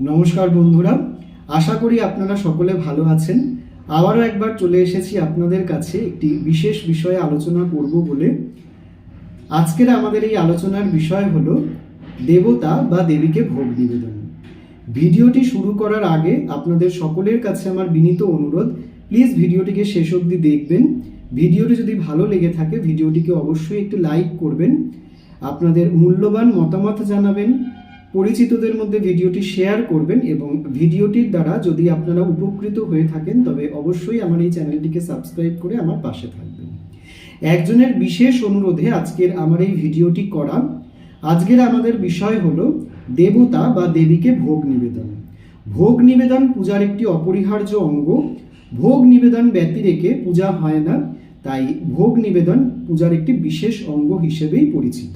নমস্কার বন্ধুরা, আশা করি আপনারা সকলে ভালো আছেন। আবারও একবার চলে এসেছি আপনাদের কাছে একটি বিশেষ বিষয়ে আলোচনা করব বলে। আজকের আমাদের এই আলোচনার বিষয় হলো দেবতা বা দেবীকে ভোগ নিবেদন। ভিডিওটি শুরু করার আগে আপনাদের সকলের কাছে আমার বিনীত অনুরোধ, প্লিজ ভিডিওটিকে শেষ অবধি দেখবেন। ভিডিওটি যদি ভালো লেগে থাকে, ভিডিওটিকে অবশ্যই একটু লাইক করবেন। আপনাদের মূল্যবান মতামত জানাবেন। পরিচিতদের মধ্যে ভিডিওটি শেয়ার করবেন এবং ভিডিওটির দ্বারা যদি আপনারা উপকৃত হয়ে থাকেন, তবে অবশ্যই আমার এই চ্যানেলটিকে সাবস্ক্রাইব করে আমার পাশে থাকবেন। একজনের বিশেষ অনুরোধে আজকের আমার এই ভিডিওটি করা। আজকের আমাদের বিষয় হলো দেবতা বা দেবীকে ভোগ নিবেদন। ভোগ নিবেদন পূজার একটি অপরিহার্য অঙ্গ। ভোগ নিবেদন ব্যতি রেখে পূজা হয় না, তাই ভোগ নিবেদন পূজার একটি বিশেষ অঙ্গ হিসেবেই পরিচিত।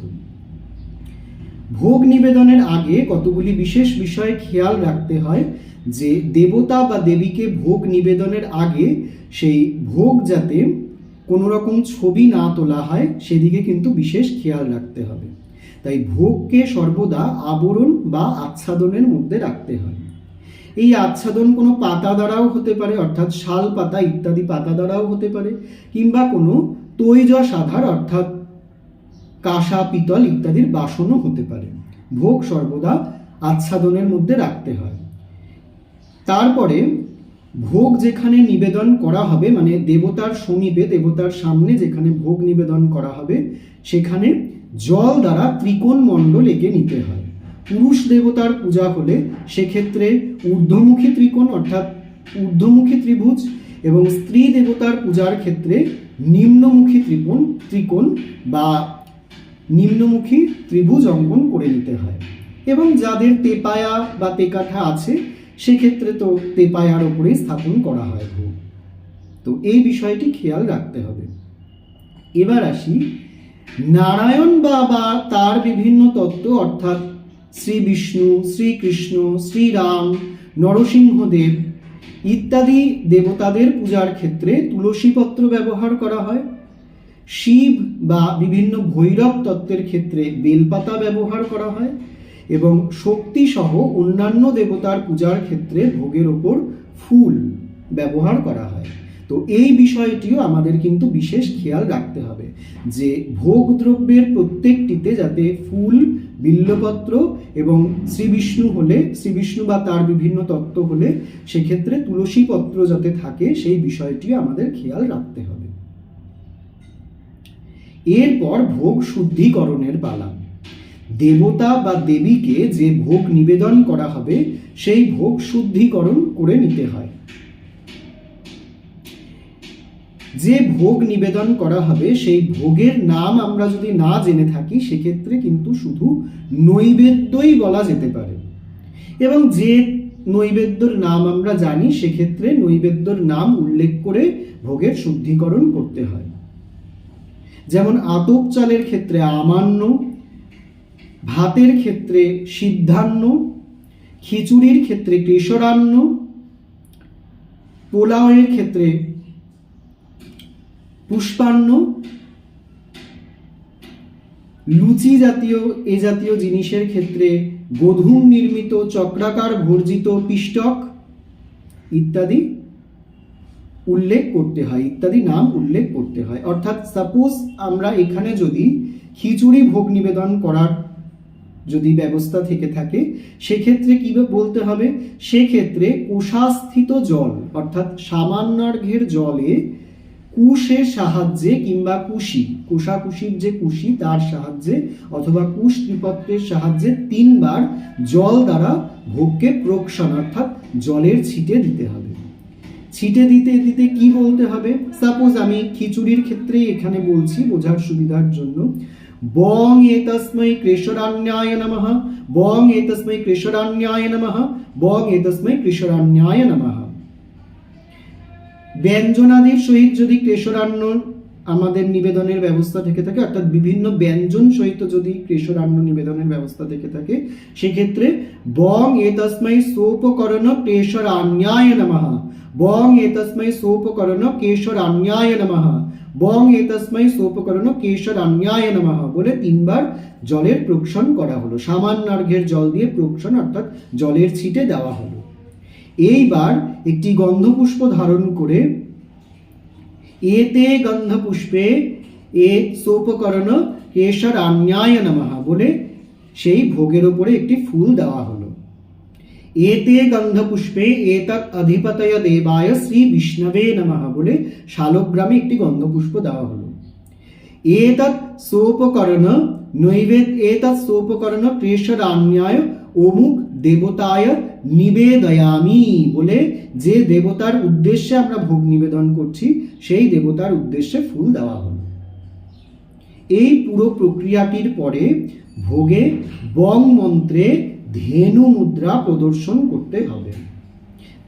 ভোগ নিবেদনের আগে কতগুলি বিশেষ বিষয়ে খেয়াল রাখতে হয় যে দেবতা বা দেবীকে ভোগ নিবেদনের আগে সেই ভোগ যাতে কোনো রকম ছবি না তোলা হয়, সেদিকে কিন্তু বিশেষ খেয়াল রাখতে হবে। তাই ভোগকে সর্বদা আবরণ বা আচ্ছাদনের মধ্যে রাখতে হয়। এই আচ্ছাদন কোনো পাতা দ্বারাও হতে পারে, অর্থাৎ শাল পাতা ইত্যাদি পাতা দ্বারাও হতে পারে, কিংবা কোনো তৈজ সাধার অর্থাৎ কাঁসা, পিতল ইত্যাদির বাসনও হতে পারে। ভোগ সর্বদা আচ্ছাদনের মধ্যে রাখতে হয়। তারপরে ভোগ যেখানে নিবেদন করা হবে মানে দেবতার সমীপে, দেবতার সামনে যেখানে ভোগ নিবেদন করা হবে, সেখানে জল দ্বারা ত্রিকোণ মণ্ডল এঁকে নিতে হয়। পুরুষ দেবতার পূজা হলে সেক্ষেত্রে ঊর্ধ্বমুখী ত্রিকোণ, অর্থাৎ ঊর্ধ্বমুখী ত্রিভুজ, এবং স্ত্রী দেবতার পূজার ক্ষেত্রে নিম্নমুখী ত্রিকোণ ত্রিকোণ বা নিম্নমুখী ত্রিভুজ অঙ্কন করে নিতে হয়। এবং যাদের তেপায়া বা তেকাঠা আছে, সেক্ষেত্রে তো তেপায়ার ওপরেই স্থাপন করা হয় ভোগ তো এই বিষয়টি খেয়াল রাখতে হবে। এবার আসি, নারায়ণ বাবা তার বিভিন্ন তত্ত্ব, অর্থাৎ শ্রী বিষ্ণু শ্রীকৃষ্ণ শ্রীরাম নরসিংহদেব ইত্যাদি দেবতাদের পূজার ক্ষেত্রে তুলসীপত্র ব্যবহার করা হয়। শিব বা বিভিন্ন ভৈরব তত্ত্বের ক্ষেত্রে বেলপাতা ব্যবহার করা হয় এবং শক্তি সহ অন্যান্য দেবতার পূজার ক্ষেত্রে ভোগের ওপর ফুল ব্যবহার করা হয়। তো এই বিষয়টিও আমাদের কিন্তু বিশেষ খেয়াল রাখতে হবে যে ভোগ দ্রব্যের প্রত্যেকটিতে যাতে ফুল, বিল্লপত্র এবং শ্রী বিষ্ণু হলে শ্রী বিষ্ণু বা তার বিভিন্ন তত্ত্ব হলে, সেক্ষেত্রে তুলসী পত্র যাতে থাকে, সেই বিষয়টিও আমাদের খেয়াল রাখতে হবে। এরপর ভোগ শুদ্ধিকরণের পালা। দেবতা বা দেবীকে যে ভোগ নিবেদন করা হবে, সেই ভোগ শুদ্ধিকরণ করে নিতে হয়। যে ভোগ নিবেদন করা হবে, সেই ভোগের নাম আমরা যদি না জেনে থাকি, সেক্ষেত্রে কিন্তু শুধু নৈবেদ্যই বলা যেতে পারে। এবং যে নৈবেদ্যর নাম আমরা জানি, সেক্ষেত্রে নৈবেদ্যর নাম উল্লেখ করে ভোগের শুদ্ধিকরণ করতে হয়। যেমন আতপ চালের ক্ষেত্রে আমান্য, ভাতের ক্ষেত্রে সিদ্ধান্ন, খিচুড়ির ক্ষেত্রে কেশরান্ন, পোলাওয়ের ক্ষেত্রে পুষ্পান্ন, লুচি জাতীয়, এ জাতীয় জিনিসের ক্ষেত্রে গোধূম নির্মিত চক্রাকার ভর্জিত পিষ্টক ইত্যাদি। উল্লেখ করতে হয়, ইত্যাদি নাম উল্লেখ করতে হয়। অর্থাৎ সাপোজ আমরা এখানে যদি খিচুড়ি ভোগ নিবেদন করার যদি ব্যবস্থা থেকে থাকে, সেক্ষেত্রে কি বলতে হবে? সেক্ষেত্রে কোষাস্থিত জল, অর্থাৎ সামান্যার্ঘের জলে কুশের সাহায্যে কিংবা কুশি কোষাকুশির যে কুশি, তার সাহায্যে অথবা কুশ ত্রিপত্রের সাহায্যে তিনবার জল দ্বারা ভোগকে প্রোক্ষণ, অর্থাৎ জলের ছিটে দিতে হবে। ছিটে দিতে দিতে কি বলতে হবে? সাপোজ আমি খিচুড়ির ক্ষেত্রে এখানে বলছি, বোঝার সুবিধার জন্য। বং এ এতস্মৈ কৃষ্ণরান্যায় নমঃ। বং এ এতস্মৈ কৃষ্ণরান্যায় নমঃ। বং এতস্মৈ কৃষ্ণরান্যায় নমঃ। ব্যঞ্জনাদির সহিত যদি কেশরান্ন আমাদের নিবেদনের ব্যবস্থা থেকে থাকে, অর্থাৎ বিভিন্ন ব্যঞ্জন সহিত যদি কেশরান্ন নিবেদনের ব্যবস্থা থেকে থাকে, সেক্ষেত্রে বং এ এতস্মৈ সোপকরণ কেশরান্যায় নমঃ। বং এতস্মৈ সোপকরণ কেশরান্যায় নমঃ বং এতস্মাই সোপকরণ কেশর অন্যায় বলে তিনবার জলের প্রক্ষণ করা হলো সামান্য সামান্যার্ঘের জল দিয়ে প্রক্ষণ অর্থাৎ জলের ছিটে দেওয়া হলো। এইবার একটি গন্ধপুষ্প ধারণ করে এতে গন্ধপুষ্পে এ সোপকরণ কেশর অন্যায় নমঃ বলে সেই ভোগের ওপরে একটি ফুল দেওয়া হলো। এতে গন্ধপুষ্পে এতৎ অধিপতয় দেবায় শ্রী বিষ্ণবে নমঃ বলে শালগ্রামে একটি গন্ধপুষ্প দেওয়া হলো এতৎ সোপকরণ নৈবেদ এতৎ সোপকরণ প্রেষরান্যায় অমুক দেবতায় নিবেদয়ামি বলে যে দেবতার উদ্দেশ্যে আমরা ভোগ নিবেদন করছি সেই দেবতার উদ্দেশ্যে ফুল দেওয়া হলো। এই পুরো প্রক্রিয়াটির পরে ভোগে বং মন্ত্রে ধেনু মুদ্রা প্রদর্শন করতে হবে।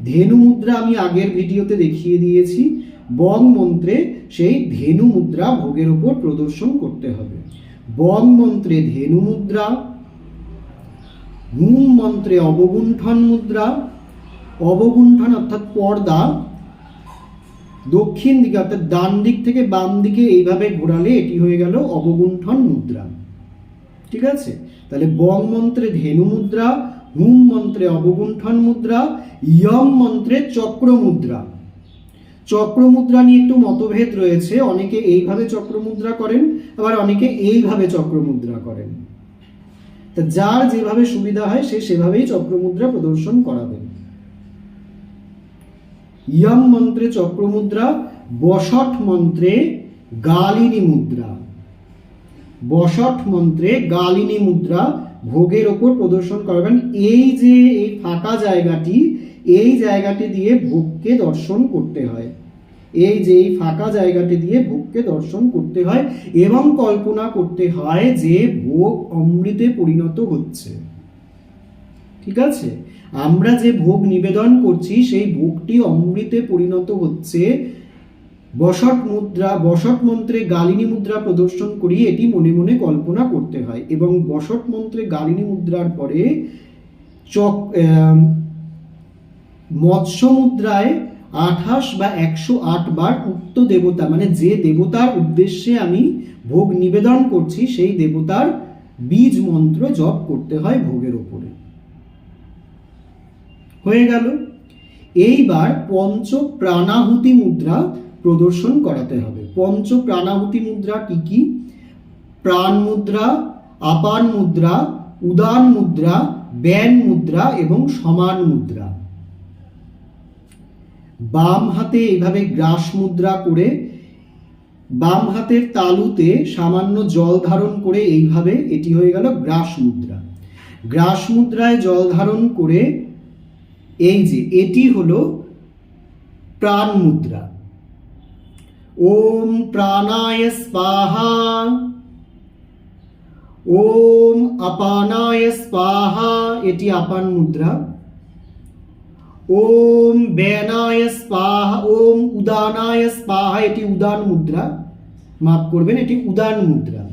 ধেনু মুদ্রা আমি আগের ভিডিওতে দেখিয়ে দিয়েছি। বং মন্ত্রে সেই ধেনু মুদ্রা ভোগের উপর প্রদর্শন করতে হবে। বং মন্ত্রে ধেনু মুদ্রা হুম মন্ত্রে অবগুণ্ঠন মুদ্রা, অবগুণ্ঠন অর্থাৎ পর্দা, দক্ষিণ দিকে অর্থাৎ ডান দিক থেকে বাম দিকে এইভাবে ঘোরালে এটি হয়ে গেল অবগুণ্ঠন মুদ্রা। ঠিক আছে? তাহলে বং মন্ত্রে ধেনু মুদ্রা, হুম মন্ত্রে অবগুণ্ঠন মুদ্রা ইয়ম মন্ত্রে চক্র মুদ্রা চক্র মুদ্রা নিয়ে একটু মতভেদ রয়েছে। অনেকে এইভাবে চক্র মুদ্রা করেন, আবার অনেকে এইভাবে চক্র মুদ্রা করেন। তা যার যেভাবে সুবিধা হয়, সে সেভাবেই চক্র মুদ্রা প্রদর্শন করাবেন ইয়ম মন্ত্রে চক্র মুদ্রা বসট মন্ত্রে গালিনী মুদ্রা। বসট মন্ত্রে গালিনী মুদ্রা ভোগের ওপর প্রদর্শন করবেন। এই যে এই ফাঁকা জায়গাটি, এই জায়গাটি দিয়ে ভোগকে দর্শন করতে হয়। এই যে এই ফাঁকা জায়গাটি দিয়ে ভোগকে দর্শন করতে হয় এবং কল্পনা করতে হয় যে ভোগ অমৃতে পরিণত হচ্ছে। ঠিক আছে? আমরা যে ভোগ নিবেদন করছি, সেই ভোগটি অমৃতে পরিণত হচ্ছে বসট মুদ্রা বসট মন্ত্রে গালিনী মুদ্রা প্রদর্শন করি এটি মনে মনে কল্পনা করতে হয় এবং বসট মন্ত্রে গালিনী মুদ্রার পরে চক মৎস্য মুদ্রায় আঠাশ বা একশো আট বার উক্ত দেবতা মানে যে দেবতার উদ্দেশ্যে আমি ভোগ নিবেদন করছি, সেই দেবতার বীজ মন্ত্র জপ করতে হয় ভোগের ওপরে। হয়ে গেল। এইবার পঞ্চ প্রাণাহুতি মুদ্রা প্রদর্শন করাতে হবে। পঞ্চ প্রাণাহুতি মুদ্রা কি কি? প্রাণ মুদ্রা, আপান মুদ্রা, উদান মুদ্রা, ব্যান মুদ্রা এবং সমান মুদ্রা। বাম হাতে এইভাবে গ্রাস মুদ্রা করে বাম হাতের তালুতে সামান্য জল ধারণ করে এইভাবে এটি হয়ে গেল গ্রাস মুদ্রা। গ্রাস মুদ্রায় জল ধারণ করে এই যে, এটি হলো প্রাণ মুদ্রা। ওম প্রাণায় স্পাহা ওম আপানায় স্পাহা এটি আপান মুদ্রা। ওম ব্যানায় স্পাহা ওম উদানায় স্পাহা এটি উদান মুদ্রা। মাফ করবেন, এটি উদান মুদ্রা।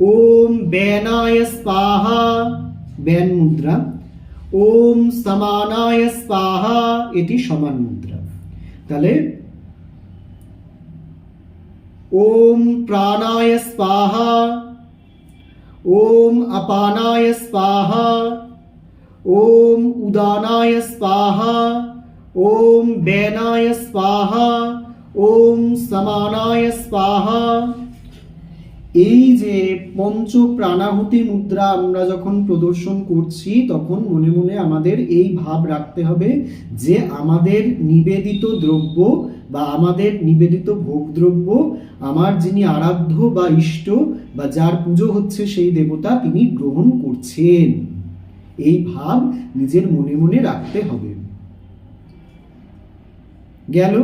ওম ব্যানায় স্পাহা ব্যান মুদ্রা। ওম সমানায় স্পাহা এটি সমান মুদ্রা। তাহলে ওম প্রাণায় স্পাহা ওম আপানায় স্পাহা ওম উদানায় স্পাহা ওম ব্যানায় স্পাহা ওম সমানায় স্পাহা এই যে পঞ্চ প্রাণাহুতি মুদ্রা আমরা যখন প্রদর্শন করছি, তখন মনে মনে আমাদের এই ভাব রাখতে হবে যে আমাদের নিবেদিত দ্রব্য বা আমাদের নিবেদিত ভোগদ্রব্য, আমার যিনি আরাধ্য বা ইষ্ট বা যার পুজো হচ্ছে সেই দেবতা তিনি গ্রহণ করছেন। এই ভাব নিজের মনে মনে রাখতে হবে। গেল।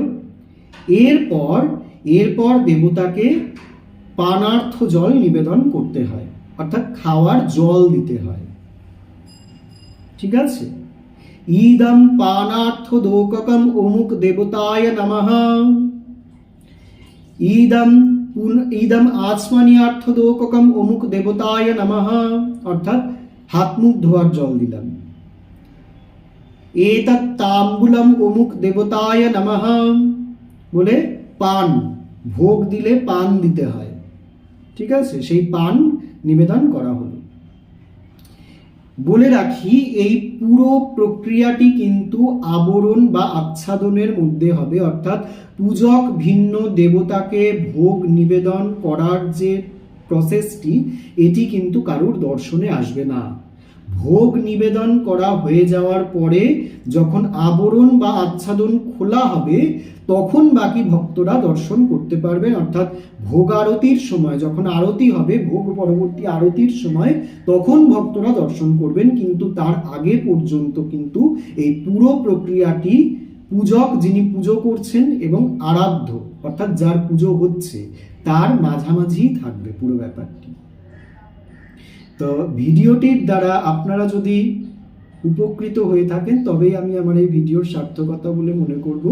এরপর এরপর দেবতাকে পানার্থ জল নিবেদন করতে হয়, অর্থাৎ খাওয়ার জল দিতে হয়। ঠিক আছে? ইদম পানার্থ দোককম অমুক দেবতায় নমঃ ইদম ইদম আচমানিয়ার্থ দোককম অমুক দেবতায় নমঃ অর্থাৎ হাত মুখ ধোয়ার জল দিলাম এতৎ তাম্বুলম অমুক দেবতায় নমঃ বলে পান ভোগ দিলে পান দিতে হয় ঠিক আছে সেই পান নিবেদন করা হলো বলে রাখি, এই পুরো প্রক্রিয়াটি কিন্তু আবরণ বা আচ্ছাদনের মধ্যে হবে। অর্থাৎ পূজক ভিন্ন দেবতাকে ভোগ নিবেদন করার যে প্রসেসটি এটি কিন্তু কারুর দর্শনে আসবে না। ভোগ নিবেদন করা হয়ে যাওয়ার পরে যখন আবরণ বা আচ্ছাদন খোলা হবে, তখন বাকি ভক্তরা দর্শন করতে পারবেন। অর্থাৎ ভোগ আরতির সময়, যখন আরতি হবে, ভোগ পরবর্তী আরতির সময়, তখন ভক্তরা দর্শন করবেন। কিন্তু তার আগে পর্যন্ত কিন্তু এই পুরো প্রক্রিয়াটি পূজক যিনি পুজো করছেন এবং আরাধ্য, অর্থাৎ যার পুজো হচ্ছে, তার মাঝামাঝি থাকবে পুরো ব্যাপারটি। তো ভিডিওটির দ্বারা আপনারা যদি উপকৃত হয়ে থাকেন, তবেই আমি আমার এই ভিডিওর সার্থকতা বলে মনে করব।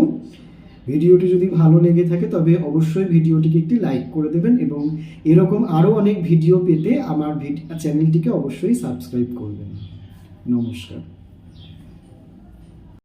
ভিডিওটি যদি ভালো লেগে থাকে, তবে অবশ্যই ভিডিওটিকে একটি লাইক করে দেবেন এবং এরকম আরও অনেক ভিডিও পেতে আমার চ্যানেলটিকে অবশ্যই সাবস্ক্রাইব করবেন। নমস্কার।